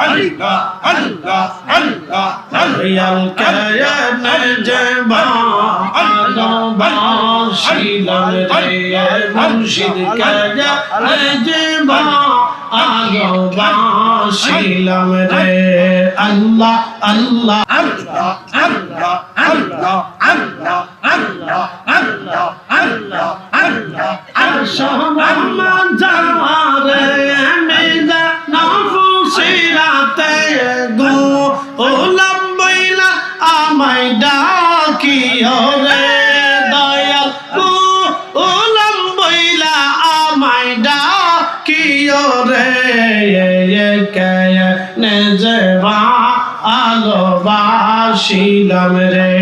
আল্লাহ আল্লাহ আল্লাহ দয়াল কায়ন যে ভালোবাসিলাম রে মুর্শিদ কায়ন যে ভালোবাসিলাম রে আল্লাহ আল্লাহ আল্লাহ আল্লাহ আল্লাহ আল্লাহ আল্লাহ আল্লাহ আল্লাহ আল্লাহ আল্লাহ যারে মেজা আমায় ডাকিও রে দয়াল। গো ওলাম বইলা আমায় ডাকিও রে। নেজবা আলোবাসিলাম রে।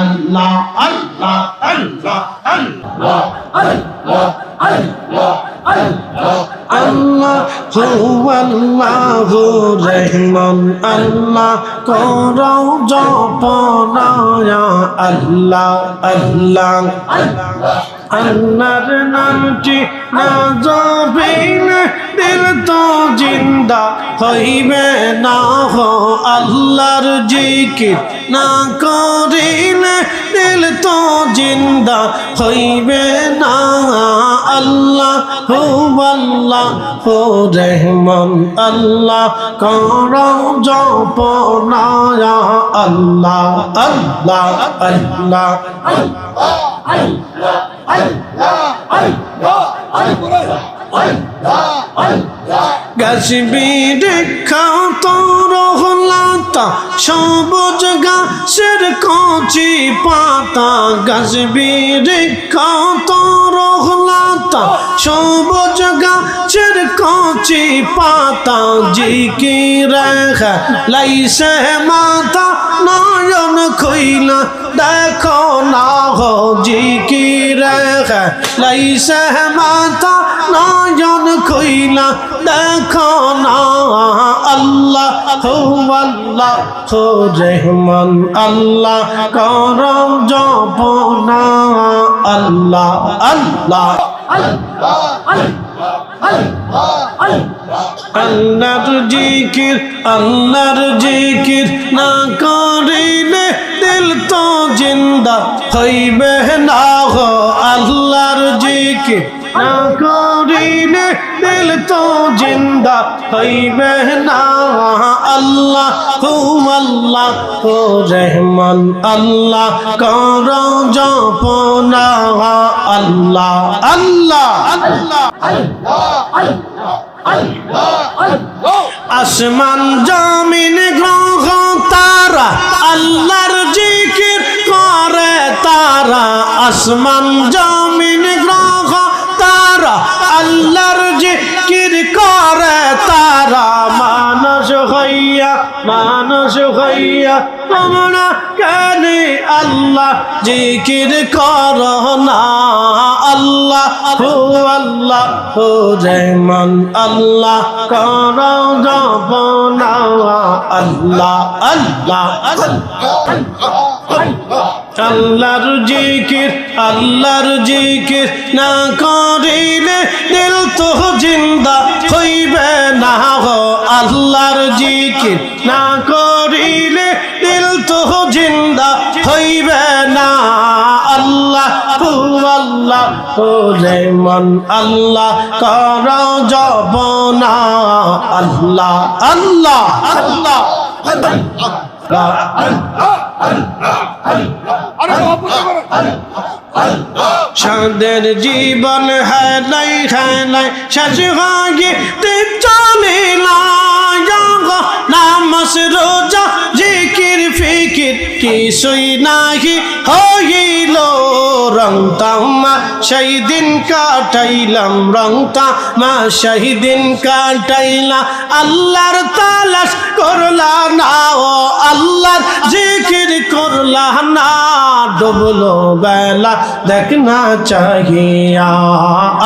আল্লাহ আল্লাহ আল্লাহ আল্লাহ আল্লাহ। হুয়াল্লাহু রহমান আল্লাহ করো জপনায়া আল্লাহ আল্লাহ আল্লাহর নামটি না যাবে দিল তো জিন্দা হইবে না হো আল্লাহর জিকির না করিলে দিল তো জিন্দা। হইবে না আল্লাহ হো আল্লাহ, হো রহমান আল্লাহ। কর জপনায়া আল্লাহ আল্লাহ আল্লাহ। গাছবির খাত রহলাতা সবুজ গাছের কচি পাতা। গাছবির খাত রহলাতা সবুজ গাছের কচি পাতা, জিকি রেখা লাইসে মাথা, নয়ন খইলা দেখো না হো জিকি রেখা লাইসে মাথা, নয়ন খইলা দেখো না। আল্লাহ হো আল্লাহ হো, রহমান, আল্লাহ করম জপনা। আল্লাহ আল্লাহ। আল্লাহর জিকির আল্লাহর জিকির না করিলে দিল তো জিন্দা হইবে না হো আল্লাহর জিকির। না দিল তো জিন্দা, হইবে না আল্লাহ হু আল্লাহ হো রহমান আল্লাহ, কর জপনা আল্লাহ আল্লাহ আল্লাহ, আসমান, জমিন, গ্রহ তারা, আল্লাহর জিকির করে তারা, আসমান, জমিন, গ্রহ আল্লাহর জিকির করে তারা। মানস হইয়া মানস হইয়া তোমরা কেন আল্লাহ জিকির কর না? আল্লাহ হো আল্লাহ হো রহমান আল্লাহ কর জপনা আল্লাহ আল্লাহ। আল্লাহর জিকির আল্লাহর জিকির না করিলে দিল তো জিন্দা হইবে না হো আল্লাহর জিকির না করিলে দিল তো জিন্দা হইবে না। আল্লাহ হু আল্লাহ হো রেমন আল্লাহ কর জপনা। আল্লাহ আল্লাহ আল্লাহ। সাদের জীবন হেলাই হেলাই শেষ হয়ে চলে না নামাজ রোজা কিছুই নাহি হইল রং তামা। সেই দিন কাটাইলাম রং তামা সেই দিন কাটাইলাম আল্লাহর তালাশ করলা না, ও আল্লাহর জিকির করলা না। ডুবলো বেলা দেখনা চাহিয়া,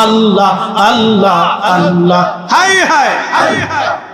আল্লাহ আল্লাহ আল্লাহ। হাই হাই হাই হাই।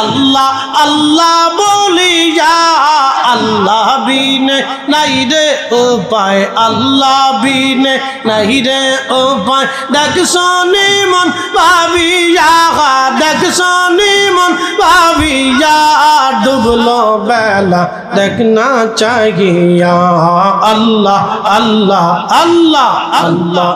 আল্লাহ আল্লাহ বলিয়া আল্লাহ বিনে নাই রে উপায় আল্লাহ বিনে নাই রে উপায় দেখ শনি মন ভাবিয়া দেখ শনি মন ভাবিয়া ডুবলো বেলা দেখনা চাহিয়া আল্লাহ আল্লাহ আল্লাহ আল্লাহ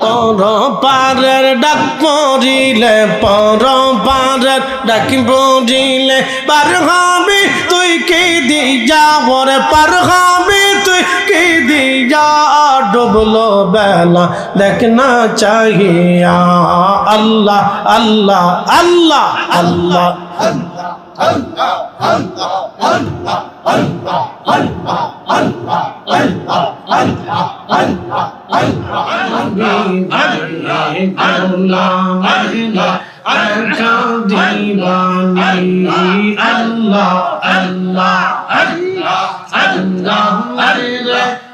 পর পারের ডাক পড়িলে পর পারের ডাক পড়িলে পার হবি তুই কি দি যাবর, পার হবি দিয়া ডুবলো বেলা দেখনা চাহিয়া আল্লাহ আল্লাহ আল্লাহ আল্লাহ Allah, Allah, Allah, Allah, Allah,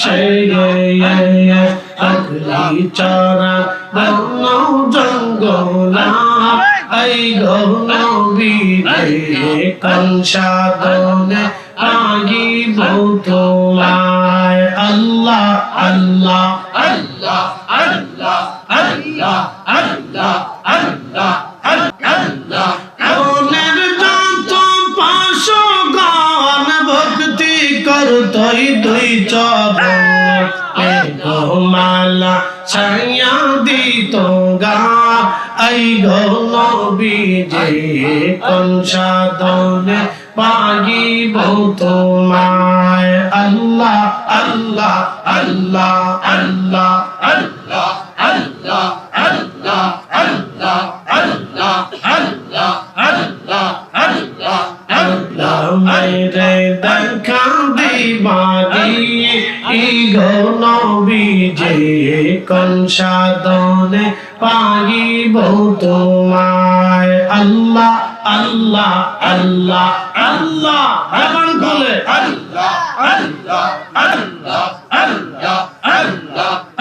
সেয়ে আগলি চরা বন্য জঙ্গলা আই গৌনবী রে কংসাদনে আগি বৌতলায় আল্লাহ আল্লাহ। করতই দুই চরণ মালা ছায়া দিত গা আই গৌনবী যে কনসাদনে পাগিব তোমায় আল্লাহ আল্লাহ আল্লাহ আল্লাহ আল্লাহ আল্লাহ আল্লাহ আল্লাহ আল্লাহ আল্লাহ আল্লাহ আল্লাহ আল্লাহ মেরে দেখা দিবানি গৌনবী যে কনসাদনে পাগিব তোমায়? আল্লাহ আল্লাহ আল্লাহ আল্লাহ। এমন খোলে। আল্লাহ আল্লাহ আল্লাহ আল্লাহ আল্লাহ আল্লাহ।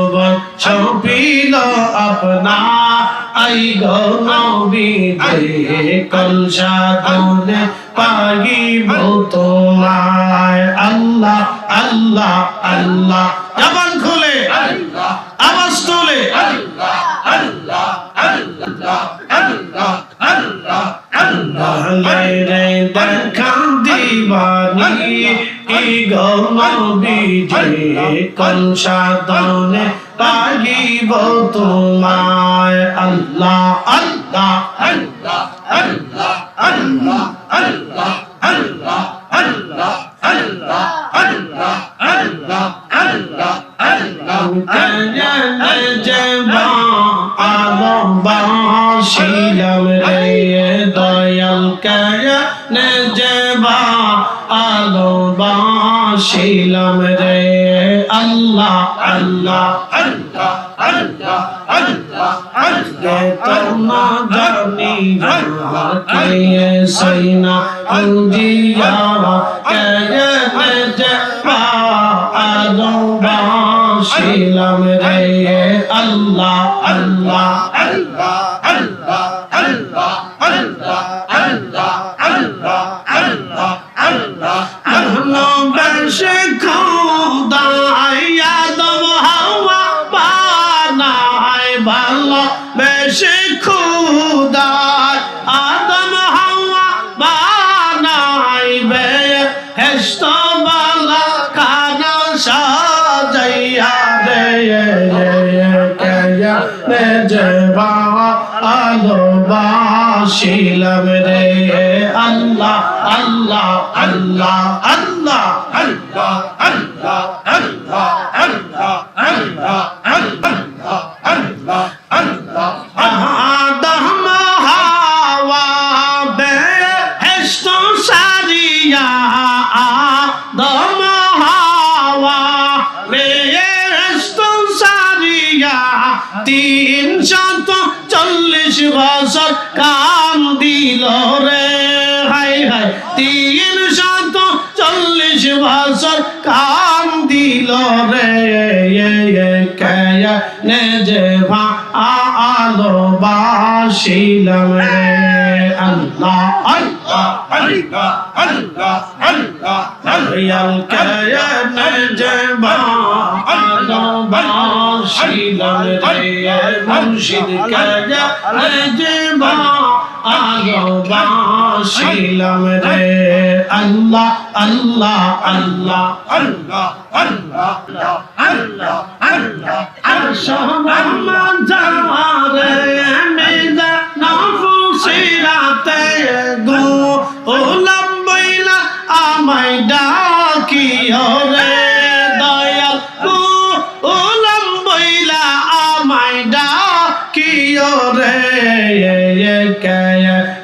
যৌবন সপিল আপনা। আই গনবী দে কলসাদনে পাগিব তোমায়। আল্লাহ আল্লাহ আল্লাহ। জবান খুলে। আওয়াজ তোলে। আল্লাহ আল্লাহ আল্লাহ আল্লাহ আল্লাহ। আল্লাহ রে দেখা দিবানি ই গনবী যে কনসাদনে পাগিব তোমায় আল্লাহ আল্লাহ আল্লাহ আল্লাহ আল্লাহ আল্লাহ আল্লাহ আল্লাহ আল্লাহ আল্লাহ আল্লাহ আল্লাহ আল্লাহ শিলম রে দয়াল কেন জবা আলো শিলম রে। আল্লাহ আল্লাহ আল্লাহ আল্লাহ আল্লাহ। আল্লাহ তোমা জানি কে সৈনা অঞ্জিয়া কে জবা আলো শিলম রে। আল্লাহ আল্লাহ আল্লাহ। বেষ্ট বালা খানা সাজাইয়া রে, যে বাবা আলো বাসিলাম রে, আল্লাহ আল্লাহ আল্লাহ আল্লাহ আল্লাহ আল্লাহ। তিন শত চল্লিশ বছর কাম দিল রে। হাই হাই তিন শত চল্লিশ বছর কাম দিল রে। নে, যে, ভা আলো বাসিলাম রে আল্লাহ। আল্লাহ আল্লাহ আল্লাহ আল্লাহ দয়াল কায়ন যে ভা আলো বাসিলাম রে মুর্শিদ কায়ন যে ভা আলো বাসিলাম রে আল্লাহ আল্লাহ আল্লাহ আল্লাহ আল্লাহ আল্লাহ আল্লাহ আমায় ডাকিও রে দয়াল ওলাম বইলা আমায় ডাকিও রে।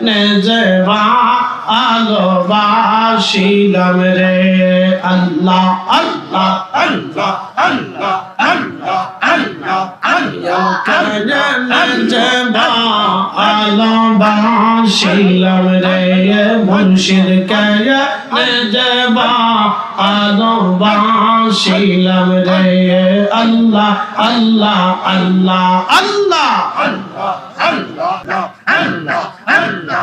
নে যে ভালোবাসিলাম রে। আল্লাহ আল্লাহ আল্লাহ আল্লাহ। আল্লাহ ভালোবাসিলাম রে মুর্শিদ কায়া জবা ভালোবাসিলাম রে আল্লাহ আল্লাহ আল্লাহ আল্লাহ আল্লাহ আল্লাহ আল্লাহ আল্লাহ